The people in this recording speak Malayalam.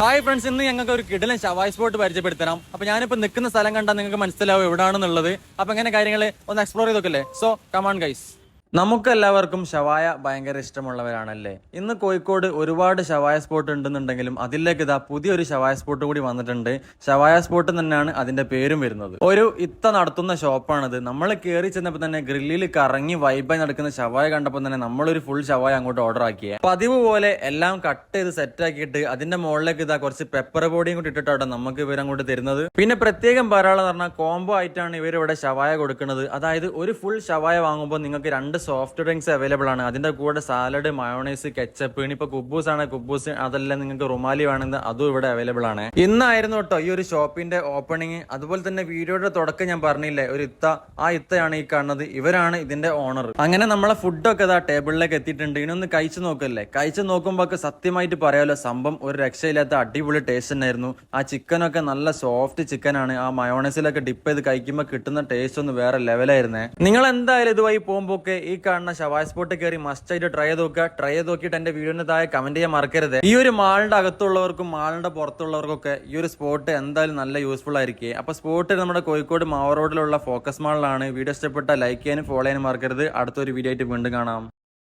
ഹായ് ഫ്രണ്ട്സ് ഇന്ന് ഞങ്ങൾക്ക് ഒരു കിടലൻ ഷവായ് സ്പോട്ട് പരിചയപ്പെടുത്തണം. അപ്പൊ ഞാനിപ്പോ നിൽക്കുന്ന സ്ഥലം കണ്ടാൽ നിങ്ങൾക്ക് മനസ്സിലാവും എവിടെയാണെന്നുള്ളത് അപ്പൊ എങ്ങനെ കാര്യങ്ങൾ ഒന്ന് എക്സ്പ്ലോർ ചെയ്തൊക്കെ സോ കമാൺ ഗൈസ് നമുക്കെല്ലാവർക്കും ഷവായ ഭയങ്കര ഇഷ്ടമുള്ളവരാണല്ലേ? ഇന്ന് കോഴിക്കോട് ഒരുപാട് ഷവായ സ്പോട്ട് ഉണ്ടെന്നുണ്ടെങ്കിലും അതിലേക്ക് ഇതാ പുതിയൊരു ഷവായ സ്പോട്ട് കൂടി വന്നിട്ടുണ്ട്. ഷവായ സ്പോട്ട് തന്നെയാണ് അതിന്റെ പേരും വരുന്നത്. ഒരു ഇത്ത നടത്തുന്ന ഷോപ്പാണിത്. നമ്മൾ കയറി ചെന്നപ്പോൾ തന്നെ ഗ്രില്ലിൽ കറങ്ങി വൈബായി നടക്കുന്ന ഷവായ കണ്ടപ്പോൾ തന്നെ നമ്മളൊരു ഫുൾ ഷവായ അങ്ങോട്ട് ഓർഡർ ആക്കിയ. പതിവ് പോലെ എല്ലാം കട്ട് ചെയ്ത് സെറ്റ് ആക്കിയിട്ട് അതിന്റെ മുകളിലേക്ക് ഇതാ കുറച്ച് പെപ്പർ പൊടിയും കൂടി ഇട്ടിട്ടാണ് നമുക്ക് ഇവർ അങ്ങോട്ട് തരുന്നത്. പിന്നെ പ്രത്യേകം പറയാനുള്ളത് പറഞ്ഞാൽ കോംബോ ആയിട്ടാണ് ഇവരിവിടെ ഷവായ കൊടുക്കുന്നത്. അതായത് ഒരു ഫുൾ ഷവായ വാങ്ങുമ്പോൾ നിങ്ങൾക്ക് രണ്ട് സോഫ്റ്റ് ഡ്രിങ്ക്സ് അവൈലബിൾ ആണ്. അതിന്റെ കൂടെ സാലഡ് മയോണൈസ് കെച്ചപ്പ് ഇനിയിപ്പോൾ കുബൂസ് ആണ്. കുബൂസ് അതെല്ലാം നിങ്ങൾക്ക് റുമാലി വേണമെന്ന് അതും ഇവിടെ അവൈലബിൾ ആണ്. ഇന്നായിരുന്നു കേട്ടോ ഈ ഒരു ഷോപ്പിന്റെ ഓപ്പണിങ് അതുപോലെ തന്നെ വീഡിയോയുടെ തുടക്കം ഞാൻ പറഞ്ഞില്ലേ ഒരു ഇത്ത ആ ഇത്തയാണ് ഈ കാണുന്നത്. ഇവരാണ് ഇതിന്റെ ഓണർ അങ്ങനെ നമ്മളെ ഫുഡൊക്കെ ഇതാ ടേബിളിലേക്ക് എത്തിയിട്ടുണ്ട്. ഇനൊന്ന് കഴിച്ചു നോക്കല്ലേ? കഴിച്ചു നോക്കുമ്പോൾ സത്യമായിട്ട് പറയാമല്ലോ സംഭവം ഒരു രക്ഷയില്ലാത്ത അടിപൊളി ടേസ്റ്റ് തന്നെയായിരുന്നു. ആ ചിക്കനൊക്കെ നല്ല സോഫ്റ്റ് ചിക്കനാണ് ആ മയോണൈസിലൊക്കെ ഡിപ്പ് ചെയ്ത് കഴിക്കുമ്പോൾ കിട്ടുന്ന ടേസ്റ്റ് ഒന്ന് വേറെ ലെവലായിരുന്നേ നിങ്ങൾ എന്തായാലും ഇതുമായി പോകുമ്പോൾ ഈ കാണുന്ന ഷവായ് സ്പോട്ട് കയറി മസ്റ്റ് ആയിട്ട് ട്രൈ ചെയ്ത് നോക്കുക. ട്രൈ ചെയ്ത് നോക്കിയിട്ട് എന്റെ വീഡിയോന്റെ താഴെ കമന്റ് ചെയ്യാൻ മറക്കരുത്. ഈ ഒരു മാളിന്റെ അകത്തുള്ളവർക്കും മാളിന്റെ പുറത്തുള്ളവർക്കൊക്കെ ഈ ഒരു സ്പോട്ട് എന്തായാലും നല്ല യൂസ്ഫുൾ ആയിരിക്കും. അപ്പൊ സ്പോട്ട് നമ്മുടെ കോഴിക്കോട് മാവറോഡിലുള്ള ഫോക്കസ് മാളിലാണ് വീഡിയോ ഇഷ്ടപ്പെട്ട ലൈക്ക് ചെയ്യാനും ഫോളോ ചെയ്യാനും മറക്കരുത്. അടുത്തൊരു വീഡിയോ ആയിട്ട് വീണ്ടും കാണാം.